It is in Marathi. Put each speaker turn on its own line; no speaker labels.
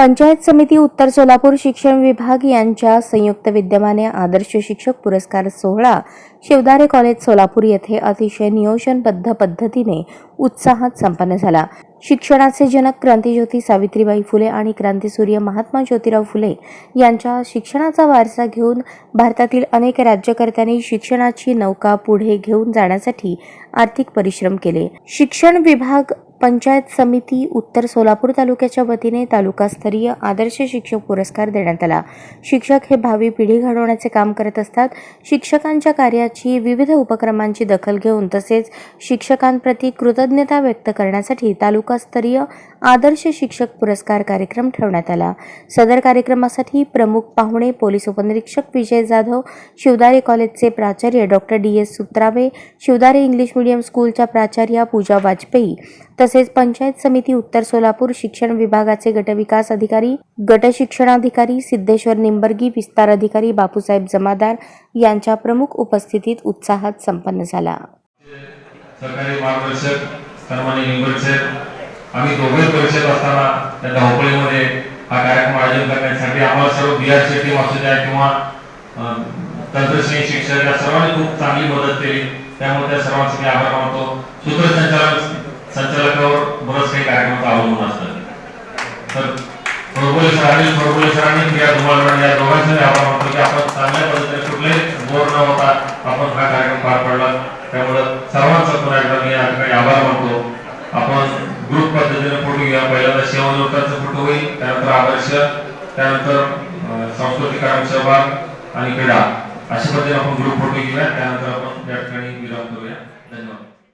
पंचायत समिती उत्तर सोलापूर शिक्षण विभाग यांच्या संयुक्त विद्यमाने आदर्श शिक्षक पुरस्कार सोहळा शिवदारे कॉलेज सोलापूर येथे अतिशय नियोजनबद्ध पद्धतीने उत्साहात संपन्न झाला. शिक्षणाचे जनक क्रांतीज्योती सावित्रीबाई फुले आणि क्रांतीसूर्य महात्मा ज्योतिराव फुले यांच्या शिक्षणाचा वारसा घेऊन भारतातील अनेक राज्यकर्त्यांनी शिक्षणाची नौका पुढे घेऊन जाण्यासाठी आर्थिक परिश्रम केले. शिक्षण विभाग पंचायत समिती उत्तर सोलापूर तालुक्याच्या वतीने तालुकास्तरीय आदर्श शिक्षक पुरस्कार देण्यात आला. शिक्षक हे भावी पिढी घडवण्याचे काम करत असतात. शिक्षकांच्या कार्याची विविध उपक्रमांची दखल घेऊन तसेच शिक्षकांप्रती कृतज्ञता व्यक्त करण्यासाठी तालुकास्तरीय आदर्श शिक्षक पुरस्कार कार्यक्रम ठेवण्यात आला. सदर कार्यक्रमासाठी प्रमुख पाहुणे पोलीस उपनिरीक्षक विजय जाधव शिवदारे कॉलेजचे प्राचार्य doctor D S Sutrave Shivdare English medium स्कूलच्या प्राचार्या पूजा वाजपेयी तसेच पंचायत समिती उत्तर सोलापूर शिक्षण विभागाचे गटविकास अधिकारी गट शिक्षणाधिकारी सिद्धेश्वर निंबर्गी विस्तार अधिकारी बापूसाहेब जमादार यांच्या प्रमुख उपस्थितीत उत्साहात संपन्न झाला.
सरकारी मार्गदर्शक सन्मान्य निंबट साहेब आम्ही दोघे परिषद असताना त्या धावपळीमध्ये हा कार्यक्रम आयोजन करण्यासाठी आम्हाला सर्व बी आर ची टीम असू द्या किंवा अं, तंत्रश्रेणी शिक्षक या सर्वांनी खूप चांगली मदत केली. त्यामुळे त्या सर्वांचे मी आभार मानतो. सूत्रसंचालक तर फडबोले सरांनी फडबोले सरांनी या तुम्हाला या दोघांचे मी आभार मानतो की आपण चांगल्या पद्धतीने कुठलेही बोर न होता आपण हा कार्यक्रम पार पाडला. त्यामुळं सर्वांचा पुन्हा एकदा मी या ठिकाणी आभार मानतो. आपण ग्रुप पद्धतीने फोटो घेऊया. पहिल्यांदा सेवानिवृत्ताचा फोटो होईल त्यानंतर आदर्श त्यानंतर सांस्कृतिक कार्यक्रम सहभाग आणि क्रीडा. अशा पद्धतीने आपण ग्रुप फोटो घेऊया. त्यानंतर आपण या ठिकाणी विराम करूया. धन्यवाद.